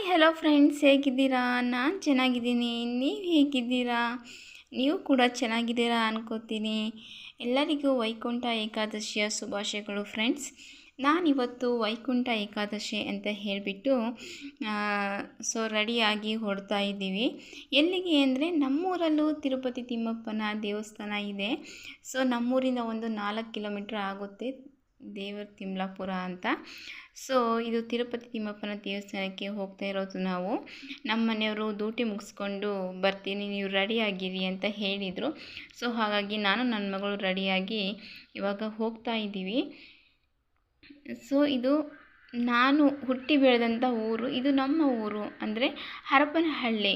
Hi hello friends ಹೇಗಿದ್ದೀರಾ? ನಾನು ಚೆನ್ನಾಗಿದ್ದೀನಿ. ನೀವು ಹೇಗಿದ್ದೀರಾ? ನೀವು ಕೂಡ ಚೆನ್ನಾಗಿದ್ದೀರಾ ಅನ್ಕೋತೀನಿ. ಎಲ್ಲರಿಗೂ ವೈಕುಂಠ ಏಕಾದಶಿಯ ಶುಭಾಶಯಗಳು ಫ್ರೆಂಡ್ಸ್ ನಾನಿವತ್ತು ವೈಕುಂಠ ಏಕಾದಶಿ ಅಂತ ಹೇಳಿಬಿಟ್ಟು ಸೊ ರೆಡಿಯಾಗಿ ಹೊಡ್ತಾ ಇದ್ದೀವಿ. ಎಲ್ಲಿಗೆ ಅಂದರೆ ನಮ್ಮೂರಲ್ಲೂ ತಿರುಪತಿ ತಿಮ್ಮಪ್ಪನ ದೇವಸ್ಥಾನ ಇದೆ. ಸೊ ನಮ್ಮೂರಿಂದ ಒಂದು ನಾಲ್ಕು ಕಿಲೋಮೀಟ್ರ್ ಆಗುತ್ತೆ. ದೇವರ ತಿಮ್ಲಾಪುರ ಅಂತ. ಸೊ ಇದು ತಿರುಪತಿ ತಿಮ್ಮಪ್ಪನ ದೇವಸ್ಥಾನಕ್ಕೆ ಹೋಗ್ತಾ ಇರೋದು ನಾವು. ನಮ್ಮ ಮನೆಯವರು ಡ್ಯೂಟಿ ಮುಗಿಸ್ಕೊಂಡು ಬರ್ತೀನಿ, ನೀವು ರೆಡಿಯಾಗಿರಿ ಅಂತ ಹೇಳಿದರು. ಸೊ ಹಾಗಾಗಿ ನಾನು ನನ್ನ ಮಗಳು ರೆಡಿಯಾಗಿ ಇವಾಗ ಹೋಗ್ತಾ ಇದ್ದೀವಿ. ಸೊ ಇದು ನಾನು ಹುಟ್ಟಿ ಬೆಳೆದಂಥ ಊರು. ಇದು ನಮ್ಮ ಊರು. ಅಂದರೆ ಹರಪನಹಳ್ಳಿ.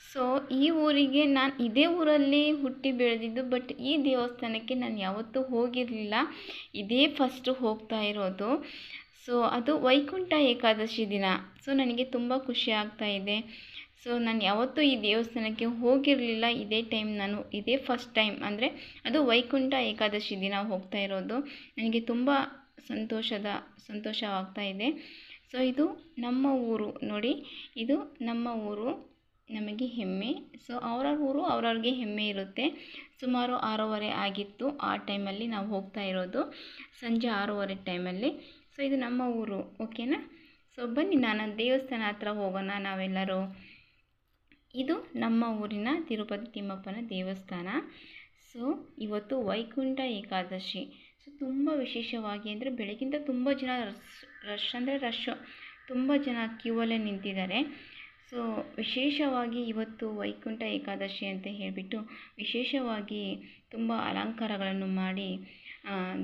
ಸೊ ಈ ಊರಿಗೆ ನಾನು ಇದೇ ಊರಲ್ಲಿ ಹುಟ್ಟಿ ಬೆಳೆದಿದ್ದು ಬಟ್ ಈ ದೇವಸ್ಥಾನಕ್ಕೆ ನಾನು ಯಾವತ್ತೂ ಹೋಗಿರಲಿಲ್ಲ. ಇದೇ ಫಸ್ಟು ಹೋಗ್ತಾ ಇರೋದು. ಸೊ ಅದು ವೈಕುಂಠ ಏಕಾದಶಿ ದಿನ. ಸೊ ನನಗೆ ತುಂಬ ಖುಷಿ ಆಗ್ತಾ ಇದೆ. ಸೊ ನಾನು ಯಾವತ್ತೂ ಈ ದೇವಸ್ಥಾನಕ್ಕೆ ಹೋಗಿರಲಿಲ್ಲ. ಇದೇ ಟೈಮ್ ನಾನು, ಇದೇ ಫಸ್ಟ್ ಟೈಮ್ ಅಂದರೆ ಅದು ವೈಕುಂಠ ಏಕಾದಶಿ ದಿನ ಹೋಗ್ತಾ ಇರೋದು. ನನಗೆ ತುಂಬ ಸಂತೋಷದ, ಸಂತೋಷವಾಗ್ತಾ ಇದೆ. ಸೊ ಇದು ನಮ್ಮ ಊರು. ನೋಡಿ, ಇದು ನಮ್ಮ ಊರು. ನಮಗೆ ಹೆಮ್ಮೆ. ಸೊ ಅವ್ರವ್ರ ಊರು ಅವ್ರವ್ರಿಗೆ ಹೆಮ್ಮೆ ಇರುತ್ತೆ. ಸುಮಾರು ಆರೂವರೆ ಆಗಿತ್ತು ಆ ಟೈಮಲ್ಲಿ ನಾವು ಹೋಗ್ತಾ ಇರೋದು. ಸಂಜೆ ಆರೂವರೆ ಟೈಮಲ್ಲಿ. ಸೊ ಇದು ನಮ್ಮ ಊರು, ಓಕೆನಾ? ಸೊ ಬನ್ನಿ, ನಾನು ದೇವಸ್ಥಾನ ಹತ್ರ ಹೋಗೋಣ ನಾವೆಲ್ಲರೂ. ಇದು ನಮ್ಮ ಊರಿನ ತಿರುಪತಿ ತಿಮ್ಮಪ್ಪನ ದೇವಸ್ಥಾನ. ಸೊ ಇವತ್ತು ವೈಕುಂಠ ಏಕಾದಶಿ. ಸೊ ತುಂಬ ವಿಶೇಷವಾಗಿ ಅಂದರೆ ಬೆಳಗಿಂದ ತುಂಬ ಜನ ರಶ್ ರಶ್ ಅಂದರೆ ರಶ್ಶು ತುಂಬ ಜನ ಕ್ಯೂವಲ್ಲೇ ನಿಂತಿದ್ದಾರೆ. ಸೊ ವಿಶೇಷವಾಗಿ ಇವತ್ತು ವೈಕುಂಠ ಏಕಾದಶಿ ಅಂತ ಹೇಳಿಬಿಟ್ಟು ವಿಶೇಷವಾಗಿ ತುಂಬ ಅಲಂಕಾರಗಳನ್ನು ಮಾಡಿ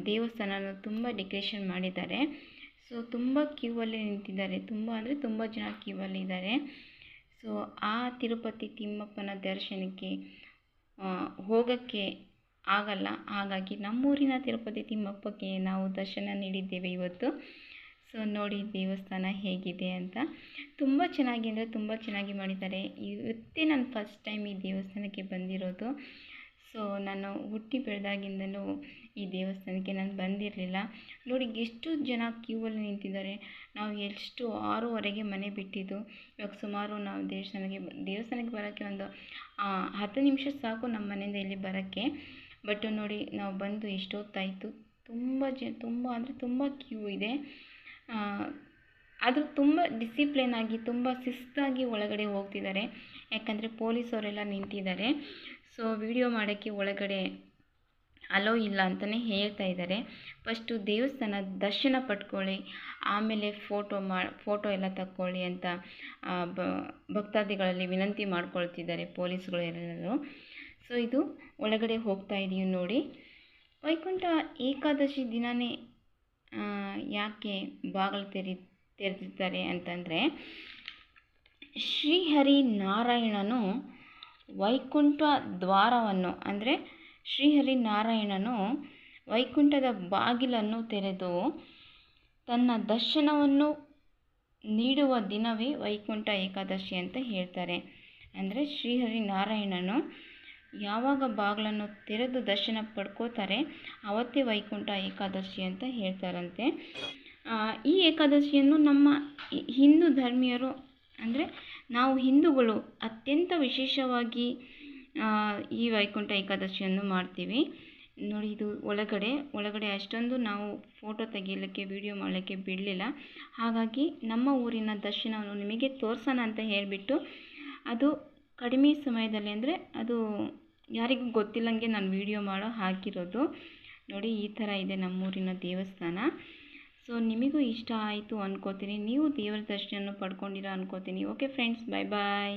ದೇವಸ್ಥಾನನ ತುಂಬ ಡೆಕೋರೇಷನ್ ಮಾಡಿದ್ದಾರೆ. ಸೊ ತುಂಬ ಕ್ಯೂವಲ್ಲಿ ನಿಂತಿದ್ದಾರೆ. ತುಂಬ ಅಂದರೆ ತುಂಬ ಜನ ಕ್ಯೂವಲ್ಲಿದ್ದಾರೆ ಸೊ ಆ ತಿರುಪತಿ ತಿಮ್ಮಪ್ಪನ ದರ್ಶನಕ್ಕೆ ಹೋಗೋಕ್ಕೆ ಆಗಲ್ಲ. ಹಾಗಾಗಿ ನಮ್ಮೂರಿನ ತಿರುಪತಿ ತಿಮ್ಮಪ್ಪಕ್ಕೆ ನಾವು ದರ್ಶನ ನೀಡಿದ್ದೇವೆ ಇವತ್ತು. ಸೊ ನೋಡಿ, ದೇವಸ್ಥಾನ ಹೇಗಿದೆ ಅಂತ. ತುಂಬ ಚೆನ್ನಾಗಿ ಅಂದರೆ ತುಂಬ ಚೆನ್ನಾಗಿ ಮಾಡಿದ್ದಾರೆ. ಇವತ್ತೇ ನಾನು ಫಸ್ಟ್ ಟೈಮ್ ಈ ದೇವಸ್ಥಾನಕ್ಕೆ ಬಂದಿರೋದು. ಸೊ ನಾನು ಹುಟ್ಟಿ ಬೆಳೆದಾಗಿಂದಲೂ ಈ ದೇವಸ್ಥಾನಕ್ಕೆ ನಾನು ಬಂದಿರಲಿಲ್ಲ. ನೋಡಿ, ಎಷ್ಟು ಜನ ಕ್ಯೂವಲ್ಲಿ ನಿಂತಿದ್ದಾರೆ. ನಾವು ಎಷ್ಟು ಆರೂವರೆಗೆ ಮನೆ ಬಿಟ್ಟಿದ್ದು. ಇವಾಗ ಸುಮಾರು ನಾವು ದೇವಸ್ಥಾನಕ್ಕೆ ದೇವಸ್ಥಾನಕ್ಕೆ ಬರೋಕ್ಕೆ ಒಂದು ಹತ್ತು ನಿಮಿಷ ಸಾಕು ನಮ್ಮ ಮನೆಯಿಂದ ಇಲ್ಲಿ ಬರೋಕ್ಕೆ. ಬಟ್ ನೋಡಿ, ನಾವು ಬಂದು ಎಷ್ಟೊತ್ತಾಯಿತು. ತುಂಬ ಜ, ತುಂಬ ಅಂದರೆ ತುಂಬ ಕ್ಯೂ ಇದೆ. ಅದು ತುಂಬ ಡಿಸಿಪ್ಲಿನ್ ಆಗಿ, ತುಂಬ ಶಿಸ್ತಾಗಿ ಒಳಗಡೆ ಹೋಗ್ತಿದ್ದಾರೆ. ಯಾಕಂದರೆ ಪೊಲೀಸವರೆಲ್ಲ ನಿಂತಿದ್ದಾರೆ. ಸೊ ವಿಡಿಯೋ ಮಾಡೋಕ್ಕೆ ಒಳಗಡೆ ಅಲೋ ಇಲ್ಲ ಅಂತಲೇ ಹೇಳ್ತಾ ಇದ್ದಾರೆ. ಫಸ್ಟು ದೇವಸ್ಥಾನ ದರ್ಶನ ಪಟ್ಕೊಳ್ಳಿ ಆಮೇಲೆ ಫೋಟೋ ಮಾ ಫೋಟೋ ಎಲ್ಲ ತಕ್ಕೊಳ್ಳಿ ಅಂತ ಭಕ್ತಾದಿಗಳಲ್ಲಿ ವಿನಂತಿ ಮಾಡ್ಕೊಳ್ತಿದ್ದಾರೆ ಪೊಲೀಸ್ಗಳು ಎಲ್ಲರೂ. ಸೊ ಇದು ಒಳಗಡೆ ಹೋಗ್ತಾ ಇದೆಯೋ ನೋಡಿ. ವೈಕುಂಠ ಏಕಾದಶಿ ದಿನವೇ ಯಾಕೆ ಬಾಗಿಲು ತೆರಿ ತೆರೆದಿರ್ತಾರೆ ಅಂತಂದರೆ ಶ್ರೀಹರಿ ನಾರಾಯಣನು ವೈಕುಂಠ ದ್ವಾರವನ್ನು, ಅಂದರೆ ಶ್ರೀಹರಿ ನಾರಾಯಣನು ವೈಕುಂಠದ ಬಾಗಿಲನ್ನು ತೆರೆದು ತನ್ನ ದರ್ಶನವನ್ನು ನೀಡುವ ದಿನವೇ ವೈಕುಂಠ ಏಕಾದಶಿ ಅಂತ ಹೇಳ್ತಾರೆ. ಅಂದರೆ ಶ್ರೀಹರಿ ನಾರಾಯಣನು ಯಾವಾಗ ಬಾಗಿಲನ್ನು ತೆರೆದು ದರ್ಶನ ಪಡ್ಕೋತಾರೆ, ಅವತ್ತೇ ವೈಕುಂಠ ಏಕಾದಶಿ ಅಂತ ಹೇಳ್ತಾರಂತೆ. ಈ ಏಕಾದಶಿಯನ್ನು ನಮ್ಮ ಹಿಂದೂ ಧರ್ಮೀಯರು, ಅಂದರೆ ನಾವು ಹಿಂದೂಗಳು ಅತ್ಯಂತ ವಿಶೇಷವಾಗಿ ಈ ವೈಕುಂಠ ಏಕಾದಶಿಯನ್ನು ಮಾಡ್ತೀವಿ. ನೋಡಿ, ಇದು ಒಳಗಡೆ ಒಳಗಡೆ ಅಷ್ಟೊಂದು ನಾವು ಫೋಟೋ ತೆಗಿಲಿಕ್ಕೆ, ವಿಡಿಯೋ ಮಾಡಲಿಕ್ಕೆ ಬಿಡಲಿಲ್ಲ. ಹಾಗಾಗಿ ನಮ್ಮ ಊರಿನ ದರ್ಶನವನ್ನು ನಿಮಗೆ ತೋರಿಸೋಣ ಅಂತ ಹೇಳಿಬಿಟ್ಟು, ಅದು ಕಡಿಮೆ ಸಮಯದಲ್ಲಿ ಅಂದರೆ ಅದು ಯಾರಿಗೂ ಗೊತ್ತಿಲ್ಲಂಗೆ ನಾನು ವಿಡಿಯೋ ಮಾಡೋ ಹಾಕಿರೋದು ನೋಡಿ, ಈ ಥರ ಇದೆ ನಮ್ಮೂರಿನ ದೇವಸ್ಥಾನ. ಸೊ, ನಿಮಗೂ ಇಷ್ಟ ಆಯಿತು ಅನ್ಕೋತೀನಿ. ನೀವು ದೇವರ ದರ್ಶನ ಪಡ್ಕೊಂಡಿರೋ ಅನ್ಕೋತೀನಿ. ಓಕೆ ಫ್ರೆಂಡ್ಸ್ ಬಾಯ್ ಬಾಯ್